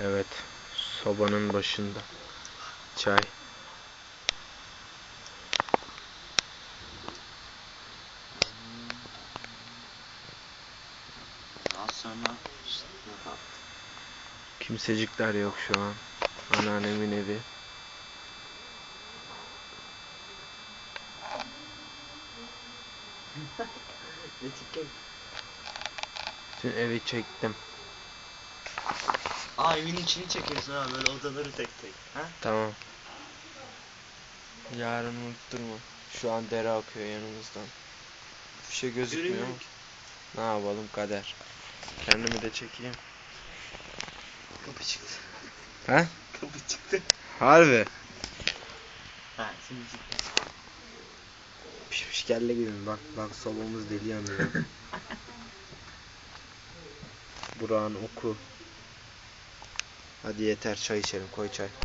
Evet. Sobanın başında. Çay. Daha sonra. Kimsecikler yok şu an. Anneannemin evi. Bütün evi çektim. Aa evin içini çekiyorsun ha böyle odaları tek tek. Ha? Tamam. Yarın unutturma. Şu an dere akıyor yanımızdan. Bir şey gözükmüyor ama. Ne yapalım kader. Kendimi de çekeyim. Kapı çıktı. He? Kapı çıktı. Harbi. Ha şimdi çıktı. Pişmiş kelle gibi? Bak bak sobamız deli yanıyor. Burak'ın oku. Hadi yeter çay içelim koy çay.